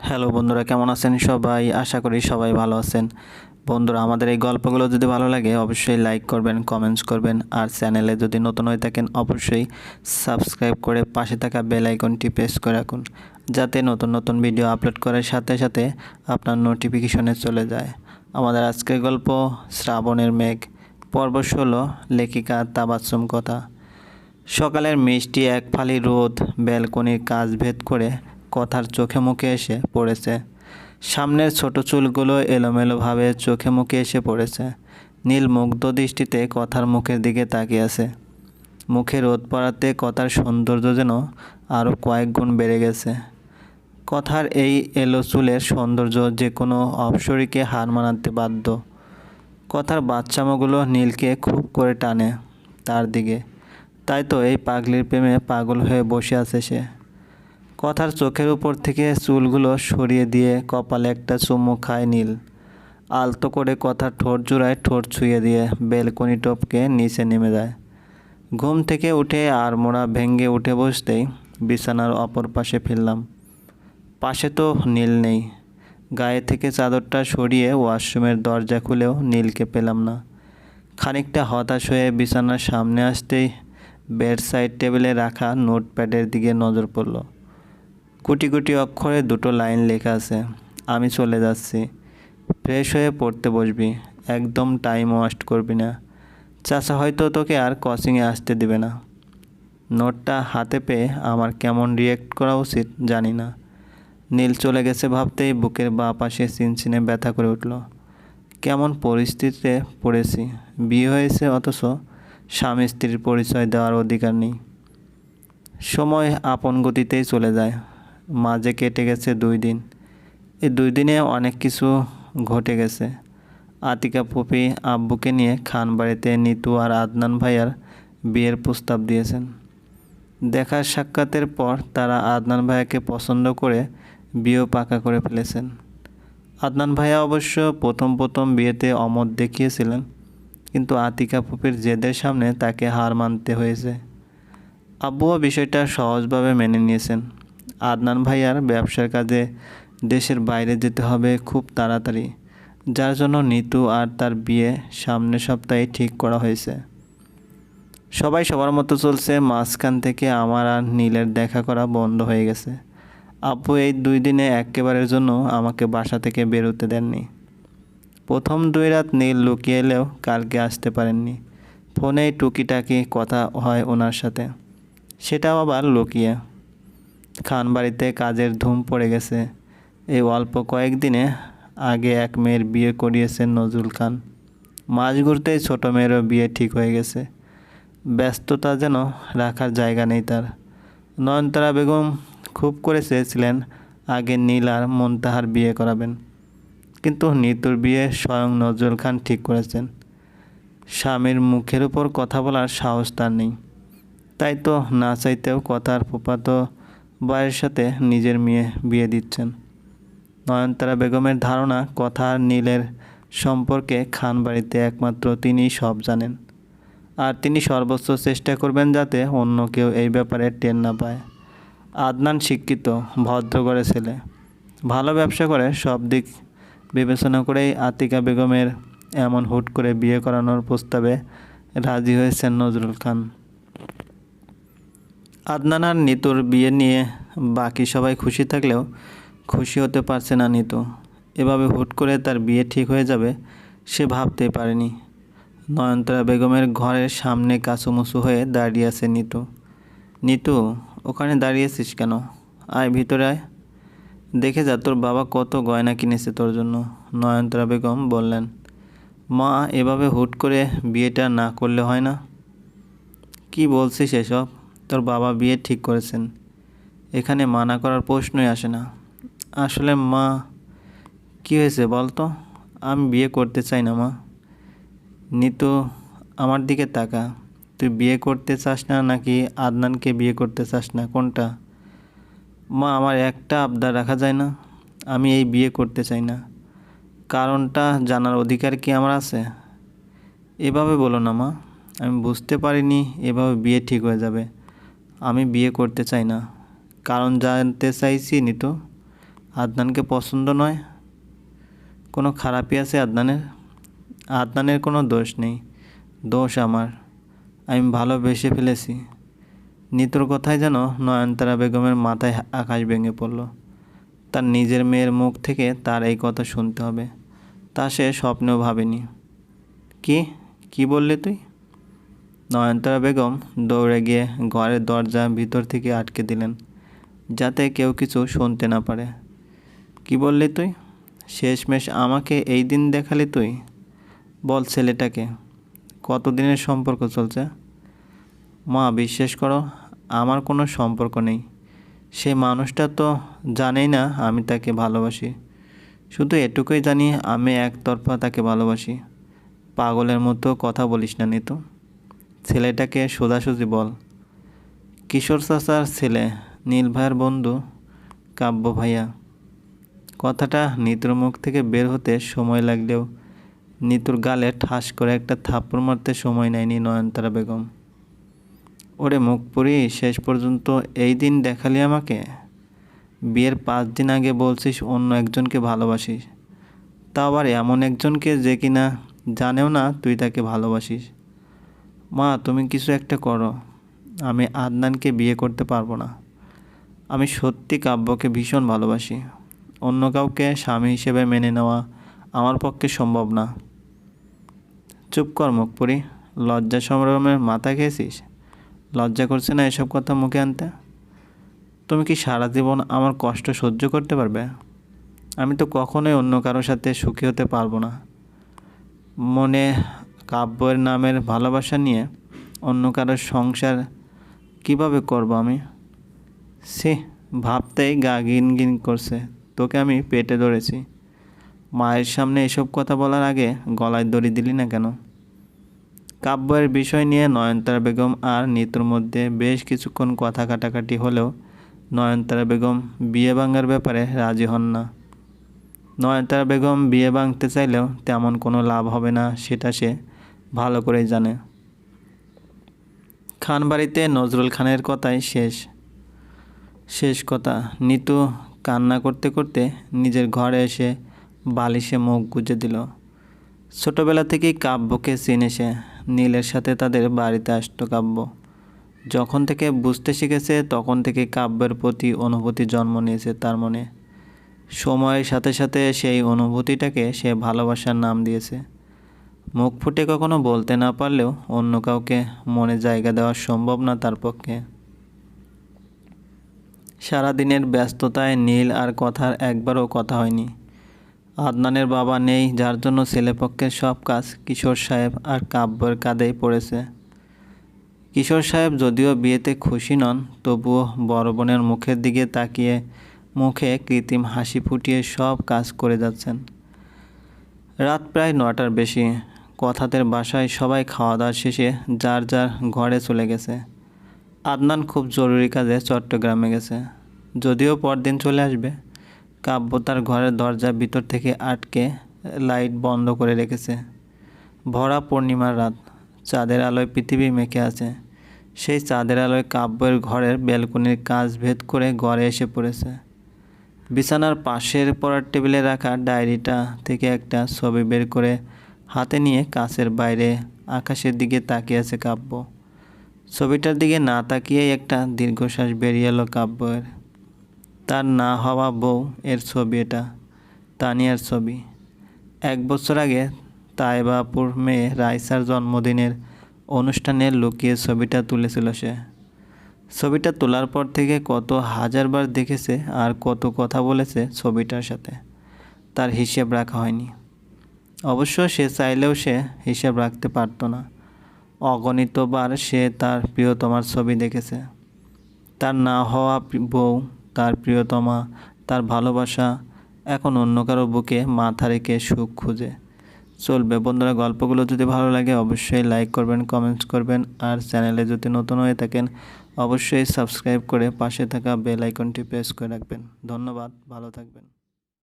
Hello বন্ধুরা, কেমন আছেন সবাই? আশা করি সবাই ভালো আছেন। বন্ধুরা, আমাদের এই গল্পগুলো যদি ভালো লাগে, অবশ্যই লাইক করবেন কমেন্টস করবেন, আর চ্যানেলে যদি নতুন হয়ে থাকেন, অবশ্যই সাবস্ক্রাইব করে পাশে থাকা বেল আইকনটি প্রেস করে রাখুন, যাতে নতুন নতুন ভিডিও আপলোড করার সাথে সাথে আপনার নোটিফিকেশনে চলে যায়। আমাদের আজকের গল্প, শ্রাবণের মেঘ, পর্ব ষোলো, লেখিকা তাবাসুম কথা। সকালের মিষ্টি এক ফালি রোদ, ব্যালকনির কাজ ভেদ করে কথার চোখে মুখে এসে পড়েছে। সামনের ছোট চুলগুলো এলোমেলোভাবে চোখে মুখে এসে পড়েছে। নীল মুগ্ধ দৃষ্টিতে কথার মুখের দিকে তাকিয়ে আছে। মুখে রোদ পড়াতে কথার সৌন্দর্য যেন আরও কয়েক গুণ বেড়ে গেছে। কথার এই এলো চুলের সৌন্দর্য যে কোনো অপসরীকে হার মানাতে বাধ্য। কথার বাচ্চামোগুলো নীলকে খুব করে টানে তার দিকে। তাই তো এই পাগলির প্রেমে পাগল হয়ে বসে আছে সে। কথার চোখের উপর থেকে চুলগুলো সরিয়ে দিয়ে কপালে একটা চুমু খায় নীল। আলতো করে কথার ঠোঁট জোড়ায় ঠোঁট ছুঁয়ে দিয়ে বেলকনি টপকে নিচে নেমে যায়। ঘুম থেকে উঠে আর মোড়া ভেঙ্গে উঠে বসতেই বিছানার অপর পাশে ফিরলাম। পাশে তো নীল নেই। গায়ে থেকে চাদরটা সরিয়ে ওয়াশরুমের দরজা খুলেও নীলকে পেলাম না। খানিকটা হতাশ হয়ে বিছানার সামনে আসতেই বেড সাইড টেবিলে রাখা নোটপ্যাডের দিকে নজর পড়ল। কুটি কোটি অক্ষরে দুটো লাইন লেখা আছে। আমি চলে যাচ্ছি। ফ্রেশ হয়ে পড়তে বসবি। একদম টাইম ওয়েস্ট করবি না। চাচা হয়তো তোকে আর কোচিংয়ে আসতে দিবে না। নোটটা হাতে পেয়ে আমার কেমন রিয়েক্ট করা উচিত জানি না। নীল চলে গেছে ভাবতেই বুকের বাঁ পাশে চিনচিনে ব্যথা করে উঠল। কেমন পরিস্থিতিতে পড়েছি। বিয়ে হয়েছে অথচ স্বামী স্ত্রীর পরিচয় দেওয়ার অধিকার নেই। সময় আপন গতিতেই চলে যায়। মাঝে কেটে গেছে দুই দিন। এই দুই দিনে অনেক কিছু ঘটে গেছে। আতিকা ফুপি আব্বুকে নিয়ে খান বাড়িতে নিতু আর আদনান ভাইয়ার বিয়ের প্রস্তাব দিয়েছেন। দেখার সাক্ষাতের পর তারা আদনান ভাইয়াকে পছন্দ করে বিয়েও পাকা করে ফেলেছেন। আদনান ভাইয়া অবশ্য প্রথম প্রথম বিয়েতে অমত দেখিয়েছিলেন, কিন্তু আতিকা ফুপির জেদের সামনে তাকে হার মানতে হয়েছে। আব্বুও বিষয়টা সহজভাবে মেনে নিয়েছেন। আদনান ভাইয়ার ব্যবসার কাজে দেশের বাইরে যেতে হবে খুব তাড়াতাড়ি, যার জন্য নিতু আর তার বিয়ে সামনের সপ্তাহে ঠিক করা হয়েছে। সবাই সবার মতো চলছে, মাঝখান থেকে আমার আর নীলের দেখা করা বন্ধ হয়ে গেছে। আপু এই দুই দিনে একেবারের জন্য আমাকে বাসা থেকে বেরোতে দেননি। প্রথম দুই রাত নীল লুকিয়ে এলেও কালকে আসতে পারেননি। ফোনেই টুকিটাকি কথা হয় ওনার সাথে। সেটাও আবার লুকিয়ে। খান বাড়িতে কাজের ধুম পড়ে গেছে। এই অল্প কয়েকদিনে আগে এক মেয়ের বিয়ে করিয়েছেন নজরুল খান। মাঝ ঘুরতেই ছোটো মেয়েরও বিয়ে ঠিক হয়ে গেছে। ব্যস্ততা যেন রাখার জায়গা নেই তার। নয়নতারা বেগম খুব করে চেয়েছিলেন আগে নীল আর মন্তাহার বিয়ে করাবেন। কিন্তু নিতুর বিয়ে স্বয়ং নজরুল খান ঠিক করেছেন। স্বামীর মুখের উপর কথা বলার সাহস তার নেই। তাই তো না চাইতেও কথার ফুপাতো বয়ের সাথে নিজের মেয়ে বিয়ে দিচ্ছেন। নয়নতারা বেগমের ধারণা, কথা আর নীলের সম্পর্কে খান বাড়িতে একমাত্র তিনিই সব জানেন। আর তিনি সর্বোচ্চ চেষ্টা করবেন যাতে অন্য কেউ এই ব্যাপারে টের না পায়। আদনান শিক্ষিত ভদ্র করে ছেলে। ভালো ব্যবসা করে, সব দিক বিবেচনা করেই আতিকা বেগমের এমন হুট করে বিয়ে করানোর প্রস্তাবে রাজি হয়েছেন নজরুল খান। আদনান আর নিতুর বিয়ে নিয়ে বাকি সবাই খুশি থাকলেও খুশি হতে পারছে না নিতু। এভাবে হুট করে তার বিয়ে ঠিক হয়ে যাবে সে ভাবতে পারেনি। নয়নতারা বেগমের ঘরের সামনে কাছুমুছু হয়ে দাঁড়িয়ে আছে নিতু। নিতু, ওখানে দাঁড়িয়েছিস কেন? আয় ভিতরে আয়। দেখে যা, তোর বাবা কত গয়না কিনেছে তোর জন্য, নয়নতারা বেগম বললেন। মা, এভাবে হুট করে বিয়েটা না করলে হয় না? কি বলছিস এসব? তোর বাবা বিয়ে ঠিক করেছেন। এখানে মানা করার প্রশ্নই আসে না। আসলে মা, কি হয়েছে বল তো? আমি বিয়ে করতে চাই না মা। নিতু, আমার দিকে তাকা। তুই বিয়ে করতে চাস না নাকি আদনানকে বিয়ে করতে চাস না? কোনটা? মা, আমার একটা আবদার রাখা যায় না। আমি এই বিয়ে করতে চাই না। কারণটা জানার অধিকার কি আমার আছে? এভাবে বলো না মা। আমি বুঝতে পারিনি এভাবে বিয়ে ঠিক হয়ে যাবে। আমি বিয়ে করতে চাই না। কারণ জানতে চাইছি নিতু, আদনানকে পছন্দ নয়। কোনো খারাপই আছে আদনানের? আদনানের কোনো দোষ নেই। দোষ আমার। আমি ভালোবেসে ফেলেছি। নিতুর কথায় যেন নয়নতারা বেগমের মাথায় আকাশ ভেঙে পড়ল। তার নিজের মেয়ের মুখ থেকে তার এই কথা শুনতে হবে। তা সে স্বপ্নেও ভাবেনি। কি? কি বললি তুই? নয়নতারা বেগম দৌড়ে গিয়ে ঘরের দরজা ভিতর থেকে আটকে দিলেন, যাতে কেউ কিছু শুনতে না পারে। কি বললি তুই? শেষমেশ আমাকে এই দিন দেখালি তুই? বল ছেলেটাকে। কতদিনের সম্পর্ক চলছে? মা, বিশ্বাস করো, আমার কোনো সম্পর্ক নেই। সে মানুষটা তো জানেই না আমি তাকে ভালোবাসি। শুধু এটুকুই জানি, আমি একতরফা তাকে ভালোবাসি। পাগলের মতো কথা বলিস না, নিতু। ছেলেটাকে সোজাসুজি বল। কিশোর চাচার ছেলে নীল ভাইয়ের বন্ধু, কাব্য ভাইয়া। কথাটা নিতুর মুখ থেকে বের হতে সময় লাগলেও নিতুর গালে ঠাস করে একটা থাপ্পড় মারতে সময় নেয়নি নয়নতারা বেগম। ওরে মুখ পুরি, শেষ পর্যন্ত এই দিন দেখালি আমাকে? বিয়ের পাঁচ দিন আগে বলছিস অন্য একজনকে ভালোবাসিস। তা আবার এমন একজনকে যে কিনা জানেও না তুই তাকে ভালোবাসিস। মা, তুমি কিছু একটা করো। আমি আদনানকে বিয়ে করতে পারব না। আমি সত্যি কাব্যকে ভীষণ ভালোবাসি। অন্য কাউকে স্বামী হিসেবে মেনে নেওয়া আমার পক্ষে সম্ভব না। চুপ কর মুখপুরি। লজ্জা সম্ভ্রমের মাথা খেয়েছিস? লজ্জা করছে না এসব কথা মুখে আনতে? তুমি কি সারা জীবন আমার কষ্ট সহ্য করতে পারবে? আমি তো কখনোই অন্য কারোর সাথে সুখী হতে পারব না। মনে কাব্যের নামের ভালোবাসা নিয়ে অন্য কারোর সংসার কীভাবে করব আমি? সে ভাবতেই গা গিন গিন করছে। তোকে আমি পেটে ধরেছি। মায়ের সামনে এসব কথা বলার আগে গলায় দড়ি দিলি না কেন? কাব্যের বিষয় নিয়ে নয়নতারা বেগম আর নিতুর মধ্যে বেশ কিছুক্ষণ কথা কাটাকাটি হলেও নয়নতারা বেগম বিয়ে ভাঙার ব্যাপারে রাজি হন না। নয়নতারা বেগম বিয়ে ভাঙতে চাইলেও তেমন কোনো লাভ হবে না, সেটা সে ভালো করেই জানে। খান বাড়িতে নজরুল খানের কথাই শেষ। শেষ কথা, নিতু কান্না করতে করতে নিজের ঘরে এসে বালিশে মুখ গুজে দিল। ছোটোবেলা থেকেই কাব্যকে চিনে সে, নীলের সাথে তাদের বাড়িতে আসত কাব্য। যখন থেকে বুঝতে শিখেছে, তখন থেকে কাব্যের প্রতি অনুভূতি জন্ম নিয়েছে তার মনে। সময়ের সাথে সাথে সেই অনুভূতিটাকে সে ভালোবাসার নাম দিয়েছে। মুখ ফুটে কখনো বলতে না পারলেও অন্য কাউকে মনে জায়গা দেওয়া সম্ভব না তার পক্ষে। সারাদিনের ব্যস্ততায় নীল আর কথার একবারও কথা হয়নি। আদনানের বাবা নেই, যার জন্য ছেলেপক্ষের সব কাজ কিশোর সাহেব আর কাব্যের কাঁধেই পড়েছে। কিশোর সাহেব যদিও বিয়েতে খুশি নন, তবুও বড় বোনের মুখের দিকে তাকিয়ে মুখে কৃত্রিম হাসি ফুটিয়ে সব কাজ করে যাচ্ছেন। রাত প্রায় নটার বেশি কথাতের বাসায় সবাই খাওয়া দাওয়া শেষে যার যার ঘরে চলে গেছে। আদনান খুব জরুরি কাজে চট্টগ্রামে গেছে। যদিও পরদিন চলে আসবে, কাব্য তার ঘরের দরজা ভিতর থেকে আটকে লাইট বন্ধ করে রেখেছে। ভরা পূর্ণিমার রাত, চাঁদের আলোয় পৃথিবী মেখে আছে। সেই চাঁদের আলোয় কাব্যের ঘরের ব্যালকনির কাজ ভেদ করে ঘরে এসে পড়েছে। বিছানার পাশের পড়ার টেবিলে রাখা ডায়েরিটা থেকে একটা ছবি বের করে হাতে নিয়ে কাছের বাইরে আকাশের দিকে তাকিয়ে আছে কাব্য। ছবিটার দিকে না তাকিয়েই একটা দীর্ঘশ্বাস বেরিয়ে এলো কাব্যের। তার না হওয়া বউ এর ছবি এটা, তানিয়ার ছবি। এক বছর আগে তাইবাপুর মেয়ে রাইসার জন্মদিনের অনুষ্ঠানে লুকিয়ে ছবিটা তুলেছিল সে। ছবিটা তোলার পর থেকে কত হাজারবার দেখেছে আর কত কথা বলেছে ছবিটার সাথে। তার হিসেব রাখা হয়নি। অবশ্য সে চাইলেও সে হিসেব রাখতে পারতো না। অগণিতবার সে তার প্রিয়তমার ছবি দেখেছে। তার না হওয়া বউ, তার প্রিয়তমা, তার ভালোবাসা এখন অন্য কারও বুকে মাথা রেখে সুখ খুঁজে। চলবে বন্ধুরা, গল্পগুলো যদি ভালো লাগে অবশ্যই লাইক করবেন কমেন্টস করবেন আর চ্যানেলে যদি নতুন হয়ে থাকেন অবশ্যই সাবস্ক্রাইব করে পাশে থাকা বেল আইকনটি প্রেস করে রাখবেন। ধন্যবাদ, ভালো থাকবেন।